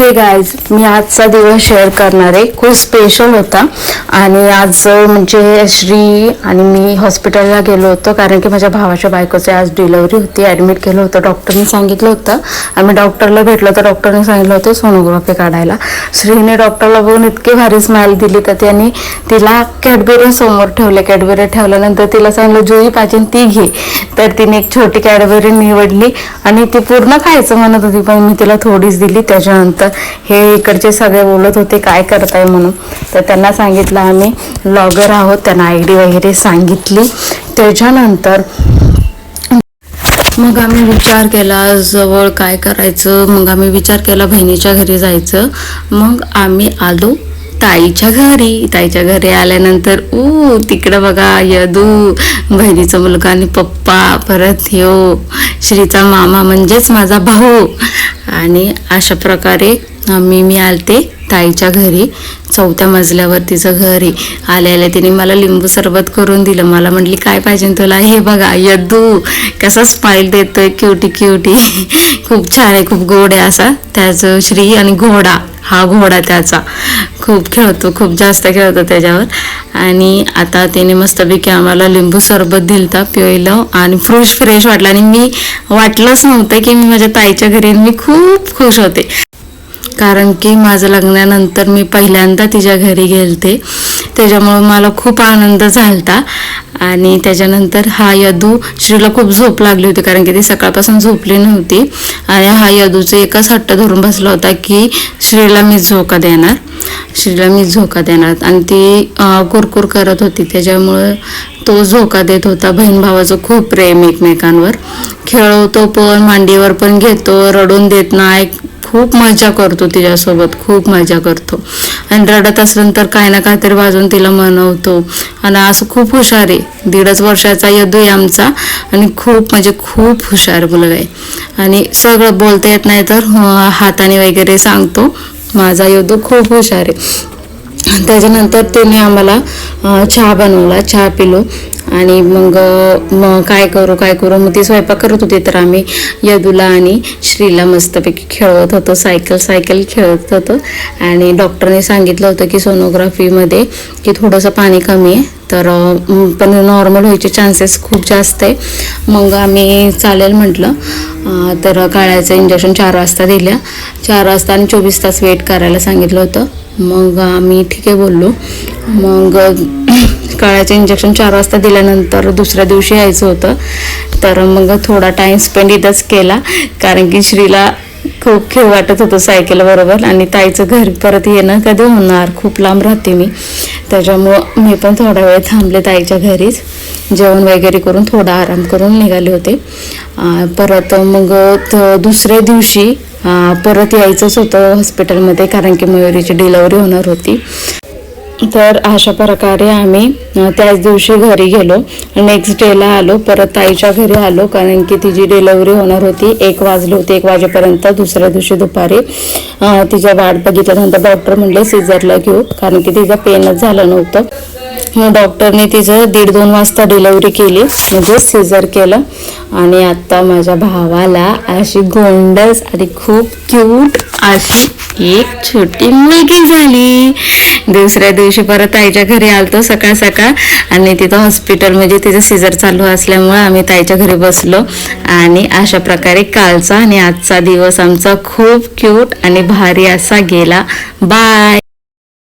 हे गायज मी आजचा दिवस शेअर करणार आहे. खूप स्पेशल होता. आणि आज म्हणजे श्री आणि मी हॉस्पिटलला गेलो होतो. कारण की माझ्या भावाच्या बायकोची आज डिलेवरी होती. ॲडमिट केलं होतं. डॉक्टरनी सांगितलं होतं. आम्ही डॉक्टरला भेटलो तर डॉक्टरने सांगितलं होतं सोनोग्राफी काढायला. श्रीने डॉक्टरला बघून इतकी भारी स्माईल दिली तर त्याने तिला कॅडबेऱ्या समोर ठेवल्या कॅडबेरी ठेवल्यानंतर तिला सांगितलं जुई पाहिजेन ती घे. तर तिने एक छोटी कॅडबेरी निवडली. आणि ती पूर्ण खायचं म्हणत होती पण मी तिला थोडीच दिली. त्याच्यानंतर हे इकडचे सगळे बोलत होते काय करताय म्हणून? तर त्यांना सांगितलं आम्ही लॉगर आहोत त्यांना आय डी वगैरे सांगितली. त्याच्यानंतर मग आम्ही विचार केला जवळ काय करायचं? मग आम्ही विचार केला बहिणीच्या घरी जायचं. मग आम्ही आलो. ताईच्या घरी. ताईच्या घरी आल्यानंतर ऊ तिकडं बघा यदू बहिणीचा मुलगा आणि पप्पा परत ह्यो श्रीचा मामा म्हणजेच माझा भाऊ. आणि अशा प्रकारे आम्ही मी आलते ताईच्या घरी चौथ्या मजल्यावर तिचं घर. आहे आल्या आल्या तिने मला लिंबू सरबत करून दिलं. मला म्हटली काय पाहिजे तुला? हे बघा यद्दू कसा स्माईल देतोय क्युटी क्युटी खूप छान आहे खूप गोड आहे असा. त्याचं श्री आणि घोडा. हा घोडा त्याचा. खूप खेळतो खूप जास्त खेळतो त्याच्यावर. आणि आता त्याने मस्तपैकी आम्हाला लिंबू सरबत दिलता पिवलं आणि फ्रेश फ्रेश वाटलं. आणि मी वाटलंच नव्हतं की मी माझ्या ताईच्या घरी मी खूप खुश होते. कारण की माझं लग्नानंतर मी पहिल्यांदा तिच्या घरी गेलते. त्याच्यामुळं मला खूप आनंद झाला आणि त्याच्यानंतर हा यदू श्रीला खूप झोप लागली होती कारण की ती सकाळपासून झोपली नव्हती. आणि हा यदूचं एकच हट्ट धरून बसला होता की श्रीला मी झोका देणार. श्रीला मी झोका देणार. आणि ती कुरकुर करत होती. त्याच्यामुळं तो झोका देत होता बहीण भावाचं खूप प्रेम एकमेकांवर. खेळवतो पण मांडीवर पण घेतो रडून देत नाही. खूप मजा करतो तिच्यासोबत खूप मजा करतो. आणि रडत असलं तर काय ना काहीतरी वाजून तिला मनवतो आणि असं खूप हुशार आहे. दीडच वर्षाचा यदू आहे आमचा आणि खूप म्हणजे खूप हुशार मुलगा आहे. आणि सगळं बोलता येत नाही तर हाताने वगैरे सांगतो. माझा यदू खूप हुशार आहे. त्याच्यानंतर त्याने आम्हाला चहा बनवला चहा पिलो. आणि मग मग काय करू काय करू मग ती स्वयंपाक करत होती. तर आम्ही यदूला आणि श्रीला मस्तपैकी खेळवत होतो. सायकल सायकल खेळत होतो. आणि डॉक्टरने सांगितलं होतं की सोनोग्राफीमध्ये की थोडंसं पाणी कमी आहे. तर पण नॉर्मल व्हायचे चान्सेस खूप जास्त आहे. मग आम्ही चालेल म्हटलं. तर काळ्याचं इंजेक्शन चार वाजता दिलं. चार वाजता आणि चोवीस तास वेट करायला सांगितलं होतं. मग आम्ही ठीक आहे बोललो. मग काळ्याचं इंजेक्शन चार वाजता दिल्यानंतर दुसऱ्या दिवशी यायचं होतं. तर मग थोडा टाईम स्पेंड इथंच केला. कारण की श्रीला खूप खेळ वाटत होतं सायकलबरोबर आणि ताईचं घर परत येणं कधी होणार? खूप लांब राहते मी. त्याच्यामुळं मी पण थोडा वेळ थांबले ताईच्या घरीच. जेवण वगैरे करून थोडा आराम करून निघाले होते. परत मग त- दुसऱ्या दिवशी परत यायचंच होतं हॉस्पिटलमध्ये कारण की मयुरीची डिलेवरी होणार होती. तर अशा प्रकारे आम्ही त्याच दिवशी घरी गेलो नेक्स्ट डेला आलो. परत ताईच्या घरी आलो कारण की तिची डिलेवरी होणार होती. एक वाजली होती एक वाजेपर्यंत दुसऱ्या दिवशी दुपारी. तिच्या वाट बघितल्यानंतर डॉक्टर म्हणले सिझरला घेऊ कारण की तिचं पेनच झालं नव्हतं. मग डॉक्टरने तिचं दीड दोन वाजता डिलेवरी केली. म्हणजे सिझर केलं. आणि आता माझ्या भावाला अशी गोंडस आणि खूप क्यूट अशी एक छोटी मुलगी झाली. दुसऱ्या दिवशी परत ताईच्या घरी आलतो सकाळ सकाळ. आणि तिथं हॉस्पिटल म्हणजे तिचं सिझर चालू असल्यामुळे आम्ही ताईच्या घरी बसलो. आणि अशा प्रकारे कालचा आणि आजचा दिवस आमचा खूप क्यूट आणि भारी असा गेला. बाय